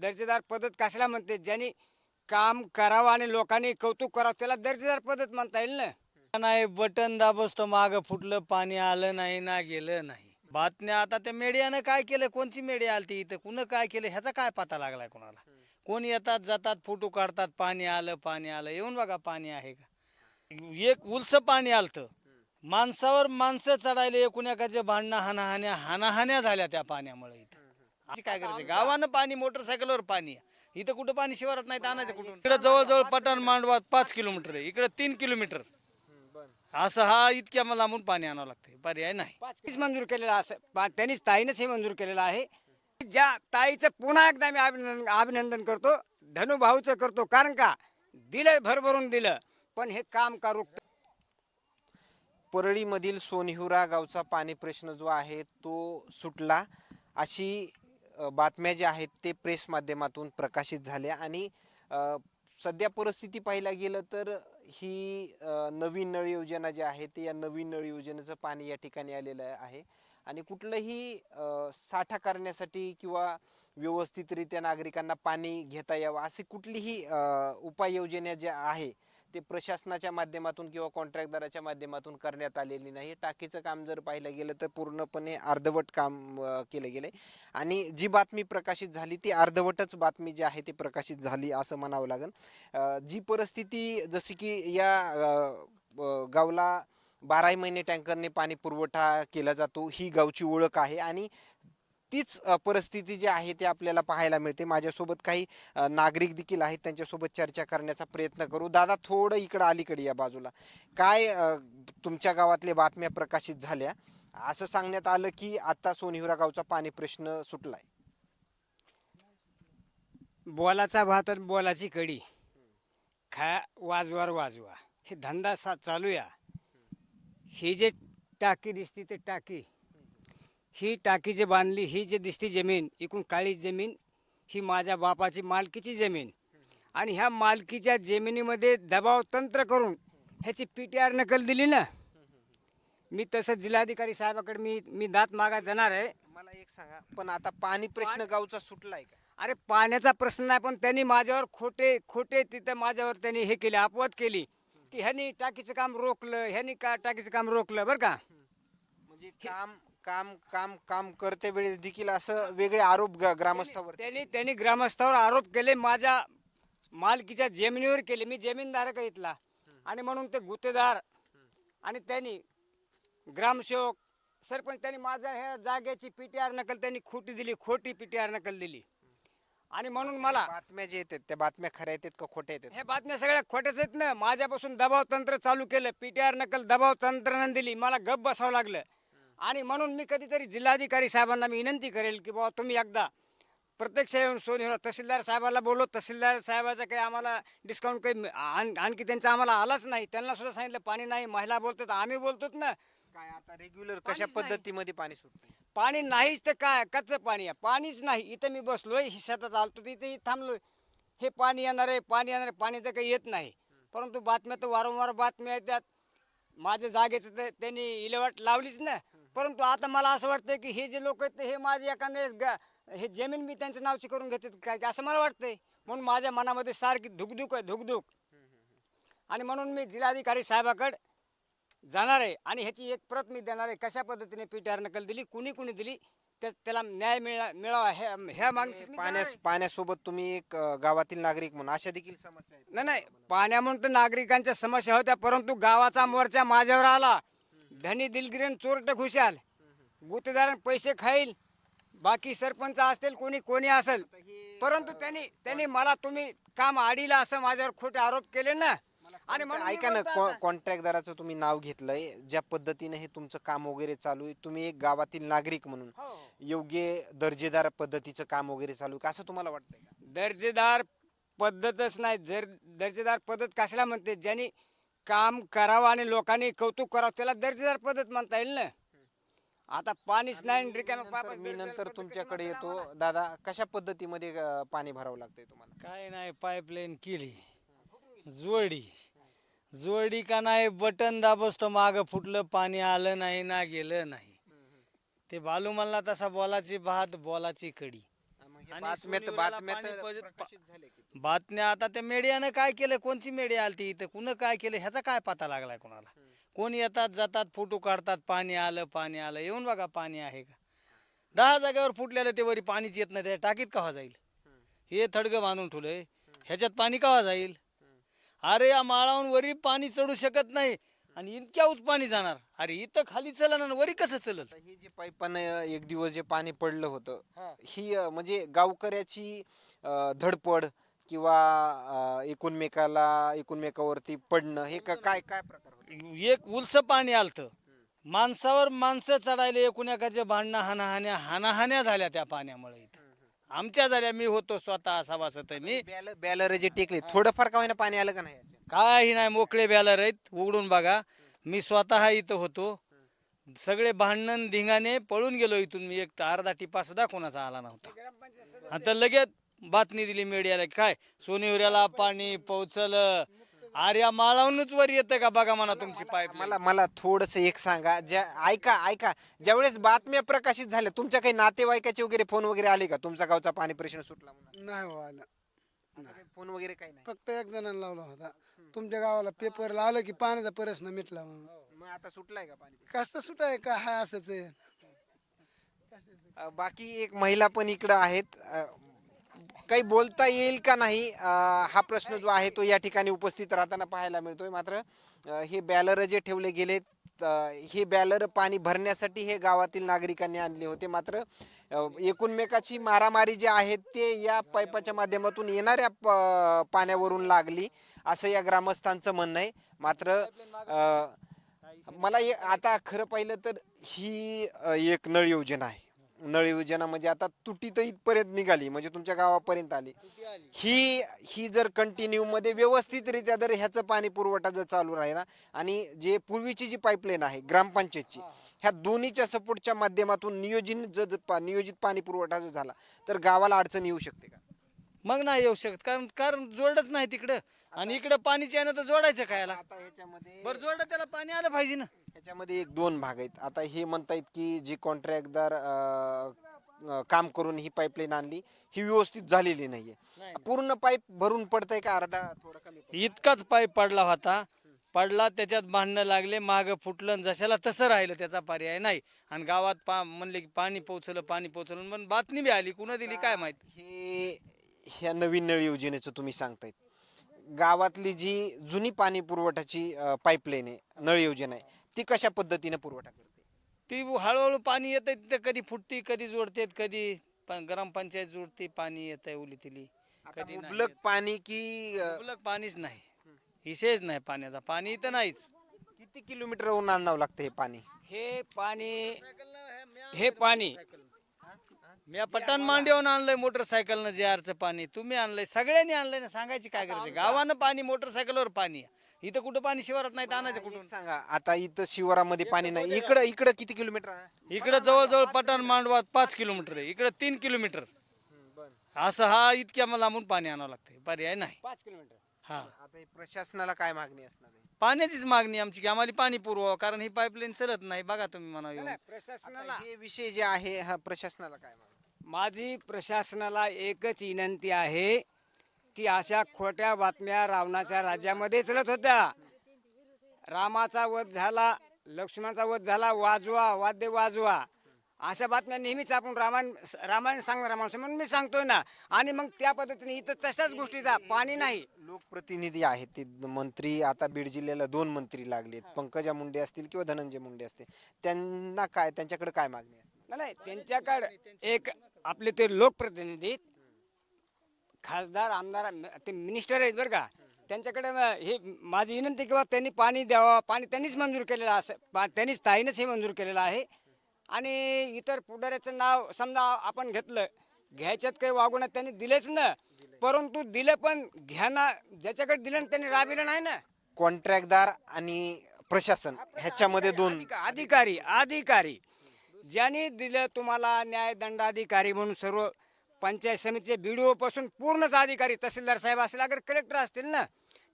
दर्जेदार पद्धत कशाला म्हणते? ज्यांनी काम करावं आणि लोकांनी कौतुक करावं त्याला दर्जेदार पद्धत म्हणता येईल ना? नाही बटन दाबसतो माग फुटलं पाणी आलं नाही ना गेलं नाही. बातम्या आता त्या मीडियानं काय केलं? कोणची मीडिया आलती इथं? कुणं काय केलं? ह्याचा काय पता लागलाय कोणाला? कोण येतात जातात फोटो काढतात पाणी आलं पाणी आलं. येऊन बघा पाणी आहे का? एक उलस पाणी आलतं. माणसावर माणसं चढायले एकूण एकाचे भांडणं हाणाहाण्या हानाहान्या झाल्या त्या पाण्यामुळे इथं. काय करायचं? गावानं पाणी मोटरसायकलवर पाणी. इथं कुठं पाणी शिवारात नाही आणायचं कुठून? इकडे जवळजवळ पठाण मांडवात पाच किलोमीटर आहे. इकडे तीन किलोमीटर. असं हा इतक्या मला लांबून पाणी आणावं लागतंय. पर्याय नाही. पाच मंजूर केलेलं असं. त्यांनीच ताईनंच हे मंजूर केलेलं आहे. ज्या ताईचं पुन्हा एकदा मी अभिनंदन अभिनंदन करतो. धनुभाऊचं करतो कारण का? दिलं भरभरून दिलं. पण हे काम करू परळीमधील सोनिहुरा गावचा पाणी प्रश्न जो आहे तो सुटला. अशी बातम्या ज्या आहेत ते प्रेस माध्यमातून प्रकाशित झाल्या आणि सध्या परिस्थिती पाहायला गेलं तर ही नवीन नळ योजना जी आहे ते या नवीन नळ योजनेचं पाणी या ठिकाणी आलेलं आहे. आणि कुठलंही साठा करण्यासाठी किंवा व्यवस्थितरित्या नागरिकांना पाणी घेता यावं असे कुठलीही उपाययोजना ज्या आहे ते प्रशासनाच्या माध्यमातून किंवा कॉन्ट्रॅक्टदाराच्या माध्यमातून करण्यात आलेली नाही. टाकीचं काम जर पाहिलं गेलं तर पूर्णपणे अर्धवट काम केलं केलं आहे आणि जी बातमी प्रकाशित झाली ती अर्धवटच बातमी जी आहे ती प्रकाशित झाली असं म्हणावं लागेल. जी परिस्थिती जशी की या गावला बाराही महिने टँकरने पाणी पुरवठा केला जातो ही गावची ओळख आहे. आणि तीच परिस्थिती जी आहे ती आपल्याला पाहायला मिळते. माझ्यासोबत काही नागरिक देखील आहेत त्यांच्यासोबत चर्चा करण्याचा प्रयत्न करू. दादा थोडं इकडं अलीकडे या बाजूला. काय तुमच्या गावातल्या बातम्या प्रकाशित झाल्या? असं सांगण्यात आलं की आता सोनहिवरा गावचा पाणी प्रश्न सुटलाय. बोलाचा भात आणि बोलाची कडी. खा वाजवार वाजवा. हे धंदा सा चालूया. ही जे टाकी दिसते ते टाकी. ही टाकी जे बांधली ही जे दिसती जमीन इकून काळी जमीन ही माझ्या बापाची मालकीची जमीन. आणि ह्या मालकीच्या जमिनीमध्ये दबाव तंत्र करून ह्याची पी टी आर नकल दिली ना. मी तसं जिल्हाधिकारी साहेबाकडे मी मी दात मागा जाणार आहे. मला एक सांगा पण आता पाणी प्रश्न गावचा सुटलाय का? अरे पाण्याचा प्रश्न नाही पण त्यांनी माझ्यावर खोटे खोटे तिथं माझ्यावर त्यांनी हे केले अपवाद केली. की ह्यांनी टाकीचं काम रोखलं ह्यांनी का टाकीचं काम रोखलं बरं का? म्हणजे काम काम काम काम करते वेळेस देखील असं वेगळे आरोप ग- ग्रामस्थावर त्यांनी त्यांनी ग्रामस्थावर आरोप केले माझ्या मालकीच्या जमिनीवर केले मी जमीनधारक आहे इथला. आणि म्हणून ते गुत्तेदार आणि त्यांनी ग्रामसेवक सरपंच त्यांनी माझ्या ह्या जागेची पी टी आर नकल त्यांनी खोटी दिली खोटी पी टी आर नकल दिली. आणि म्हणून मला बातम्या जे येतात त्या बातम्या खऱ्या येतात का खोट्या येतात? हे बातम्या सगळ्या खोट्याच आहेत ना. माझ्यापासून दबाव तंत्र चालू केलं पीटीआर नकल दबाव तंत्रज्ञान दिली. मला गप बसावं लागलं. आणि म्हणून मी कधीतरी जिल्हाधिकारी साहेबांना मी विनंती करेल की बाबा तुम्ही एकदा प्रत्यक्ष येऊन सोनीला तहसीलदार साहेबाला बोललो तहसीलदार साहेबाचा काही आम्हाला डिस्काउंट काही आण- आणखी त्यांचा आम्हाला आलाच नाही. त्यांना सुद्धा सांगितलं पाणी नाही महिला बोलतात आम्ही बोलतोत ना. काय आता रेग्युलर कशा पद्धतीमध्ये पाणी सुटतंय? पाणी नाहीच तर काय? कच्चं पाणी आहे. पाणीच नाही. इथं मी बसलोय ही शेतात आलतो तिथे थांबलोय. हे पाणी येणार आहे पाणी येणार आहे पाणी तर काही येत नाही. परंतु बातम्या तर वारंवार बातम्या येतात. माझ्या जागेचं तर त्यांनी इलेवाट लावलीच ना. परंतु आता मला असं वाटतं की हे जे लोक आहेत ते हे माझे एखाद्या गा- हे जमीन मी त्यांच्या नावची करून घेतात काय काय असं मला वाटतंय. म्हणून माझ्या मनामध्ये सारखी धुकधुक आहे धुकधुक. आणि म्हणून मी जिल्हाधिकारी साहेबाकडे जाणार आहे आणि ह्याची एक प्रत मी देणार आहे. कशा पद्धतीने पी टी आर नकल दिली कुणी कुणी दिली त्या- त्याला न्याय मिळा मिळावा ह्या ह्या मागणीसाठी मी जाणार पाण्या आहे. पाण्यासोबत तुम्ही एक गावातील नागरिक म्हणून अशा देखील समस्या नाही नाही. पाण्यामुळे तर नागरिकांच्या समस्या होत्या परंतु गावाचा मोर्चा माझ्यावर आला. धनी दिलगिरीन चोरट खुशाल गुत्तेदार पैसे खाईल. बाकी सरपंच असतील कोणी कोणी असेल. परंतु त्यांनी त्यांनी मला तुम्ही काम आडीला असं माझ्यावर खोटे आरोप केले ना. आणि म्हणून मी ऐका ना आता. कॉन्ट्रॅक्टदाराचं तुम्ही नाव घेतलंय. ज्या पद्धतीने हे तुमचं काम वगैरे चालू आहे तुम्ही एक गावातील नागरिक म्हणून हो. योग्य दर्जेदार पद्धतीचं काम वगैरे चालू आहे का? असं तुम्हाला वाटतंय का? दर्जेदार पद्धतच नाही. जर दर्जेदार पद्धत कशाला म्हणते? ज्यांनी काम करावं आणि लोकांनी कौतुक करावं त्याला दर्जेदार पद्धत म्हणता येईल ना. आता पाणीच नाही पापाचं मी दर्जेदार नंतर पद्धत तुमच्याकडे कशी येतो. म्हणता दादा कशा पद्धतीमध्ये अ, पाणी भरावं लागतंय तुम्हाला? काय नाही पाईपलाईन केली. जोडी. जोडी का नाही बटन दाबसतो माग फुटलं पाणी आलं नाही ना गेलं नाही. ते बालू म्हणला तसा बोलाची भात बोलाची कडी. आणि बातम्यात सोनीवरला बातम्यात पाणी पज- प्रकाशित झाले की. बातम्या आता त्या मीडियानं काय केलं? कोणची मीडिया आलती इथं? कुणं काय केलं? ह्याचा काय पता लागलाय कोणाला? कोण येतात जातात फोटो काढतात पाणी आलं पाणी आलं. येऊन बघा पाणी आहे का? दहा जागेवर फुटलेलं ते वरी पाणीच येत नाही. त्या टाकीत कवा जाईल? हे थडगं बांधून ठेवलंय. ह्याच्यात पाणी कवा जाईल? अरे या माळाहून वरी पाणी चढू शकत नाही. आणि इतक्या उच पाणी जाणार अरे इथं खाली चलन आणि वरी कसं चलल हे जे पाईपानं एक दिवस जे पाणी पडलं होतं हा. ही अं, म्हणजे गावकऱ्याची अं, धडपड किंवा अं, एकूणमेकाला एकूणमेकावरती पडणं हे का- काय काय प्रकार होता? एक उलस पाणी आलतं माणसावर माणसं चढायले एकूण एकाचे भांडणं हानाहान्या हानाहान्या झाल्या त्या पाण्यामुळे इथं आमच्या झाल्या मी होतो स्वतः सभासद आहे मी बॅलर बॅलर जे टेकले थोडंफार का होईना पाणी आलं का नाही? काही नाही मोकळे बॅलर आहेत उघडून बघा. मी स्वतः इथं होतो. सगळे भांडण धिंगाणे पळून गेलो इथून. मी एक अर्धा टिपा सुद्धा कोणाचा आला नव्हता. आता लगेच बातमी दिली मीडियाला काय सोनीवऱ्याला पाणी पोहोचलं आर्या माळावूनच वर येतं का? बघा म्हणा तुमची पाईप मला मला थोडस एक सांगा. ज्या ऐका ऐका. ज्यावेळेस बातम्या प्रकाशित झाल्या तुमच्या काही नातेवाईकाचे वगैरे फोन वगैरे आले का? तुमचा गावचा पाणी प्रश्न सुटला म्हणून. नाही हो आलं. फोन वगैरे काही नाही. फक्त एक जणांना लावला होता. तुमच्या गावाला पेपरला आलं की पाण्याचा प्रश्न मिटला म्हणून. मग आता सुटलाय का पाणी? कसं सुटाय का? हाय असंच आहे. अ, बाकी एक महिला पण इकडं आहेत. अ, काही बोलता येईल का नाही? अ, हा प्रश्न जो आहे तो या ठिकाणी उपस्थित राहताना पाहायला मिळतोय. मात्र अ, हे बॅलर जे ठेवले गेलेत अ, हे बॅलर पाणी भरण्यासाठी हे गावातील नागरिकांनी आणले होते. मात्र एकूणमेकाची मारामारी जी आहे ते या पाईपाच्या माध्यमातून येणाऱ्या प- पाण्यावरून लागली असं या ग्रामस्थांचं म्हणणं आहे. मात्र मला आता खरं पाहिलं तर ही एक नळ योजना आहे. नळ योजना म्हणजे आता तुटी तर इथपर्यंत निघाली म्हणजे तुमच्या गावापर्यंत आली. ही ही जर कंटिन्यू मध्ये व्यवस्थितरित्या जर ह्याचं पाणी पुरवठा जर चालू राहिला आणि जे पूर्वीची जी पाईपलाईन आहे ग्रामपंचायतची ह्या दोन्हीच्या सपोर्टच्या माध्यमातून नियोजन जर नियोजित पाणी पुरवठा जर झाला तर गावाला अडचण येऊ शकते का? मग नाही येऊ शकत कारण कारण जोडच नाही तिकडं. आणि इकडं पाणीची आहे ना तर जोडायचं ह्याच्यामध्ये बरं जोड त्याला पाणी आलं पाहिजे ना. ह्याच्यामध्ये एक दोन भाग आहेत. आता हे म्हणतायत की जी कॉन्ट्रॅक्टदार काम करून ही पाईपलाईन आणली ही व्यवस्थित झालेली नाहीये. पूर्ण पाईप भरून पडतंय का अर्धा? थोडा कमी पडतंय? इतकाच पाईप पडला होता. पडला त्याच्यात भांडणं लागले मागं फुटलं आणि जशाला तसं राहिलं त्याचा पर्याय नाही. आणि गावात पा म्हणले की पाणी पोचलं पाणी पोचलं पण बातमी बी आली कुणा दिली काय माहीत? हे ह्या नवीन नळ योजनेचं तुम्ही सांगतायत. गावातली जी जुनी पाणी पुरवठ्याची पाईपलाईन आहे नळ योजना आहे ती कशा पद्धतीने पुरवठा करते? ती हळूहळू पाणी येतंय तिथं कधी फुटती कधी जोडतेत कधी ग्रामपंचायत जोडते पाणी येतंय उली तिली आता कधी नाही मुबलक येत. पाणी की अं, मुबलक पाणीच नाही. विशेष नाही पाण्याचा. पाणी इथं नाहीच. किती किलोमीटरहून आणावं लागतं हे पाणी? हे पाणी हे पाणी. मी पट्टण मांडीवरून आणलंय मोटरसायकलनं जे आरचं पाणी. तुम्ही आणलंय सगळ्यांनी आणलंय. ना सांगायची काय गरज आहे? गावानं पाणी मोटरसायकलवर पाणी आहे. इथं कुठं पाणी शिवारात नाही तर आणायचं कुठून? सांगा आता इथं शिवारामध्ये पाणी नाही. इकडं इकडं किती किलोमीटर आहे? इकडं जवळजवळ पठाण मांडवात पाच किलोमीटर आहे. इकडं तीन किलोमीटर. असं हा इतक्या लांबून पाणी आणावं लागतंय. पर्याय नाही. पाच किलोमीटर? हा. आता हे प्रशासनाला काय मागणी असणार आहे? पाण्याचीच मागणी आमची की आम्हाला पाणी पुरवावं कारण ही पाईपलाईन चलत नाही. बघा तुम्ही म्हणा येऊन. प्रशासनाला आता हे विषय जे आहे हा प्रशासनाला काय मागणी? माझी प्रशासनाला एकच विनंती आहे की अशा खोट्या बातम्या रावणाच्या राज्यामध्ये चलत होत्या. रामाचा वध झाला लक्ष्मणाचा वध झाला वाजवा वाद्य वाजवा. अशा बातम्या नेहमीच आपण रामायण रामायण सांगणार माणसं. म्हणून मी सांगतोय ना आणि मग त्या पद्धतीने इथं तशाच गोष्टीचा पाणी नाही. लोकप्रतिनिधी आहेत ते मंत्री आता बीड जिल्ह्याला दोन मंत्री लागलेत. पंकजा मुंडे असतील किंवा धनंजय मुंडे असतील. त्यांना काय त्यांच्याकडे काय मागणी नाही, नाही त्यांच्याकडे एक आपले ते लोकप्रतिनिधी खासदार आमदार ते मिनिस्टर आहेत बरं का. त्यांच्याकडे हे माझी विनंती किंवा त्यांनी पाणी द्यावं पाणी त्यांनीच मंजूर केलेलं असं पा त्यांनीच ताईनंच हे मंजूर केलेलं आहे. आणि इतर पुढाऱ्याचं नाव समजा आपण घेतलं घ्यायच्यात काही वागून त्यांनी दिलेच ना. परंतु दिलं पण घ्या ना ज्याच्याकडे दिलं ना त्यांनी राबिलं नाही ना. कॉन्ट्रॅक्टदार आणि प्रशासन ह्याच्यामध्ये दोन. अधिका- अधिकारी अधिकारी. ज्यांनी दिलं तुम्हाला न्यायदंडाधिकारी म्हणून सर्व पंचायत समितीचे बीडीओ पासून पूर्णच अधिकारी तहसीलदार साहेब असतील अगर कलेक्टर असतील ना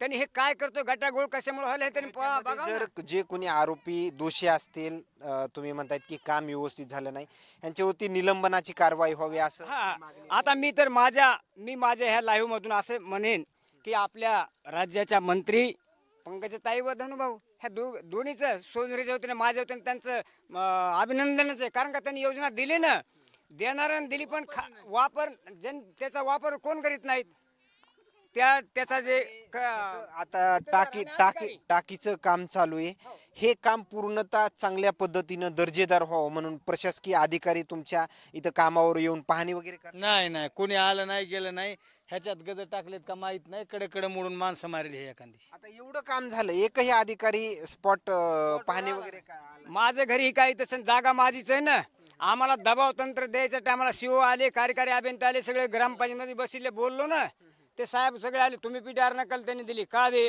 त्यांनी हे काय करतो गटागोळ कशामुळे व्हायला हे त्यांनी पहा- ना. जर जे कोणी आरोपी दोषी असतील अ, तुम्ही म्हणतायत की काम व्यवस्थित झालं नाही यांच्यावरती निलंबनाची कारवाई व्हावी असं हा आता मी तर माझ्या मी माझ्या ह्या लाईव्ह मधून असं म्हणेन की आपल्या राज्याच्या मंत्री पंकजताई व धनुभाऊ ह्या दो दोन्हीचं सोनरीच्या वतीने माझ्या वतीने त्यांचं अं, अभिनंदनच आहे कारण का त्यांनी योजना दिली ना देणाऱ्यानं दिली पण खा वापर जन त्याचा वापर कोण करीत नाहीत? त्या त्याचा जे क- आता टाकी टाकी टाकीचं काम चालू आहे. हे काम पूर्णतः चांगल्या पद्धतीनं दर्जेदार व्हावं म्हणून प्रशासकीय अधिकारी तुमच्या इथं कामावर येऊन पाहणी वगैरे करतात? नाही नाही. कोणी आलं नाही गेलं नाही. ह्याच्यात गज टाकलेत का माहीत नाही. कडे कडे मोडून माणसं मारली हे एखादी. आता एवढं काम झालं. एकही अधिकारी स्पॉट पाहणी वगैरे का? माझं घरी काही तसं जागा माझीच आहे ना. आम्हाला दबाव तंत्र द्यायच्या टायमाला शिव आले कार्यकारी अभियंता आले सगळे ग्रामपंचायतमध्ये बसले बोललो ना. ते साहेब सगळे आले तुम्ही पीटीआर नकल त्यांनी दिली. का दे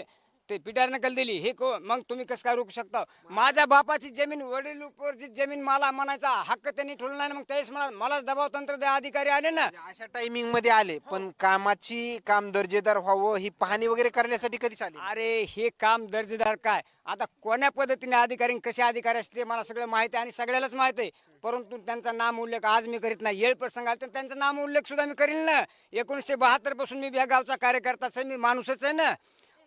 ते नकल दिली. हे को मग तुम्ही कसं काय रोखू शकता? माझ्या बापाची जमीन वडील जमीन मला म्हणायचा हक्क त्यांनी ठेवला नाही. मग त्यावेळेस मला मलाच दबाव तंत्र द्या अधिकारी आले ना. अशा टायमिंगमध्ये आले. पण कामाची काम दर्जेदार व्हावं ही पाहणी वगैरे करण्यासाठी कधीच आले अरे हे काम दर्जेदार काय? आता कोण्या पद्धतीने अधिकारी कसे अधिकारी असते मला सगळं माहिती आहे आणि सगळ्यालाच माहिती आहे. परंतु त्यांचा नाम उल्लेख आज मी करीत नाही. येळ प्रसंग आला तर त्यांचा नाम उल्लेख सुद्धा मी करील ना. एकोणीसशे बहात्तरपासून मी या गावचा कार्यकर्ता आहे, मी माणूसच आहे ना.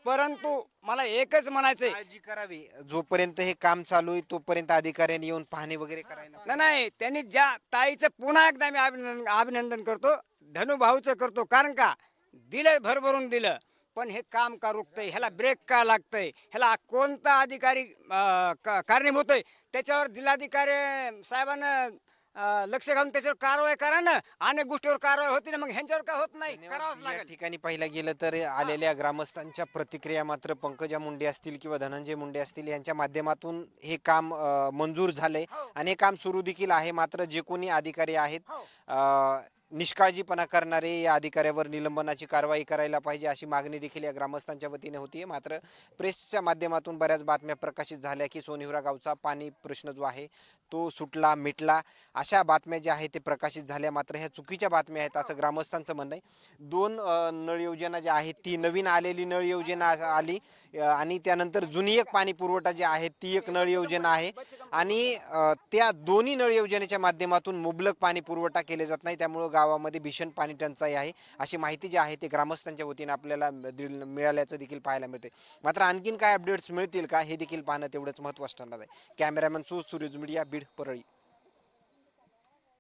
परंतु मला एकच म्हणायचंय. काळजी करावी. जोपर्यंत हे काम चालू आहे तोपर्यंत अधिकाऱ्यांनी येऊन पाहणी वगैरे करायला नाही नाही त्यांनी ज्या ताईचं पुन्हा एकदा मी अभिनंदन अभिनंदन करतो धनुभाऊचं करतो. कारण का? दिलं भरभरून दिलं. पण हे काम का रुकतंय ह्याला ब्रेक का लागतंय? ह्याला कोणता अधिकारी अं, का- कारणीभूत आहे? त्याच्यावर जिल्हाधिकारी साहेबांना लक्ष घालून त्याच्यावर कारवाई करा ना. अनेक गोष्टीवर कारवाई होती ना मग ह्यांच्यावर का होत नाही? करावंच या लागेल. ठिकाणी पाहिलं गेलं तर आलेल्या ग्रामस्थांच्या प्रतिक्रिया मात्र पंकजा मुंडे असतील किंवा धनंजय मुंडे असतील यांच्या माध्यमातून हे काम अं, मंजूर झालंय. आणि हे काम सुरू देखील आहे मात्र जे कोणी अधिकारी आहेत अं, निष्काळजीपणा करणारे या अधिकाऱ्यावर निलंबनाची कारवाई करायला पाहिजे अशी मागणी देखील या ग्रामस्थांच्या वतीने होती मात्र प्रेसच्या माध्यमातून बऱ्याच बातम्या प्रकाशित झाल्या की सोनिवरा गावचा पाणी प्रश्न जो आहे तो सुटला मिटला. अशा बातम्या ज्या आहेत ते प्रकाशित झाल्या. मात्र ह्या चुकीच्या बातम्या आहेत असं ग्रामस्थांचं म्हणणं आहे. दोन नळ योजना ज्या आहेत ती नवीन आलेली नळ योजना आली. आणि त्यानंतर जुनी एक पाणी पुरवठा जी आहे ती एक नळ योजना आहे. आणि त्या दोन्ही नळ योजनेच्या माध्यमातून मुबलक पाणी पुरवठा केले जात नाही. त्यामुळं गावामध्ये भीषण पाणी टंचाई आहे. अशी माहिती जी आहे ती ग्रामस्थांच्या वतीने आपल्याला दिल- मिळाल्याचं देखील पाहायला मिळते मात्र आणखीन काय अपडेट्स मिळतील का हे देखील पाहणं तेवढंच महत्त्वाचं ठरणार आहे. कॅमेरामॅन सु मीडिया बीड परळी.